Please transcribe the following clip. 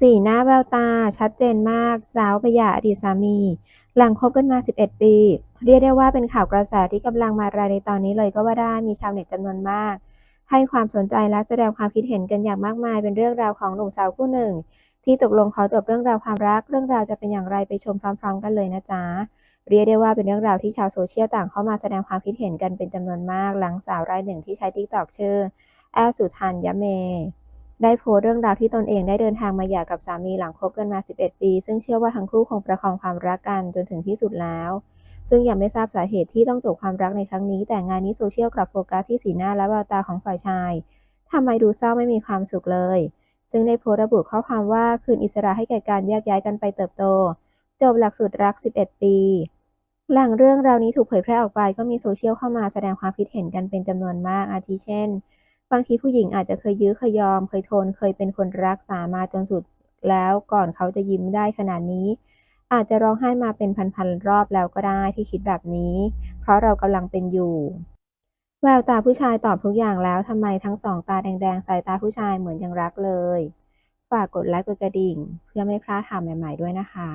สีหน้าแววตาชัดเจนมากสาวพยาอดีตสามี หลังคบกันมา 11 ปี เรียกได้ว่าเป็นข่าวกระแสที่กำลังมาแรงในตอนนี้เลยก็ว่าได้มีชาวเน็ตจำนวนมาก ให้ความสนใจและแสดงความคิดเห็นกันอย่างมากมาย เป็นเรื่องราวของหนุ่มสาวคู่หนึ่ง ที่ตกลงขอจบเรื่องราวความรัก เรื่องราวจะเป็นอย่างไรไปชมพร้อม ๆ กันเลยนะจ๊ะเรียกได้ว่าเป็นเรื่องราวที่ชาวโซเชียลต่างเข้ามาแสดงความคิดเห็นกันเป็นจำนวนมาก หลังสาวรายหนึ่งที่ใช้ TikTok ชื่อแอสุทัญญเม ได้โพสต์เรื่องราวที่ตนเองได้เดินทางมาหย่ากับสามีหลังคบกันมา 11 ปี ซึ่งเชื่อว่าทั้งคู่คงประคองความรักกันจนถึงที่สุดแล้ว ซึ่งยังไม่ทราบสาเหตุที่ต้องจบความรักในครั้งนี้ แต่งานนี้โซเชียลกลับโฟกัสที่สีหน้าและแววตาของฝ่ายชายทำไมดูเศร้าไม่มีความสุขเลย ซึ่งได้โพสต์ระบุข้อความว่าคืนอิสระให้แก่การแยกย้ายกันไปเติบโต จบหลักสูตรรัก 11 ปี หลังเรื่องราวนี้ถูกเผยแพร่ออกไปก็มีโซเชียลเข้ามาแสดงความคิดเห็นกันเป็นจำนวนมากอาทิเช่น บางทีผู้หญิงอาจจะเคยยื้อเคยยอม เคยทน เคยเป็นคนรักษามาจนสุดแล้วก่อนเขาจะยิ้มได้ขนาดนี้ อาจจะร้องไห้มาเป็นพันๆรอบแล้วก็ได้ที่คิดแบบนี้ เพราะเรากำลังเป็นอยู่ แววตาผู้ชายตอบทุกอย่างแล้วทำไมทั้งสองตาแดงๆสายตาผู้ชายเหมือนยังรักเลย ฝากกดไลค์กดกระดิ่ง เพื่อไม่พลาดข่าวใหม่ ๆด้วยนะคะ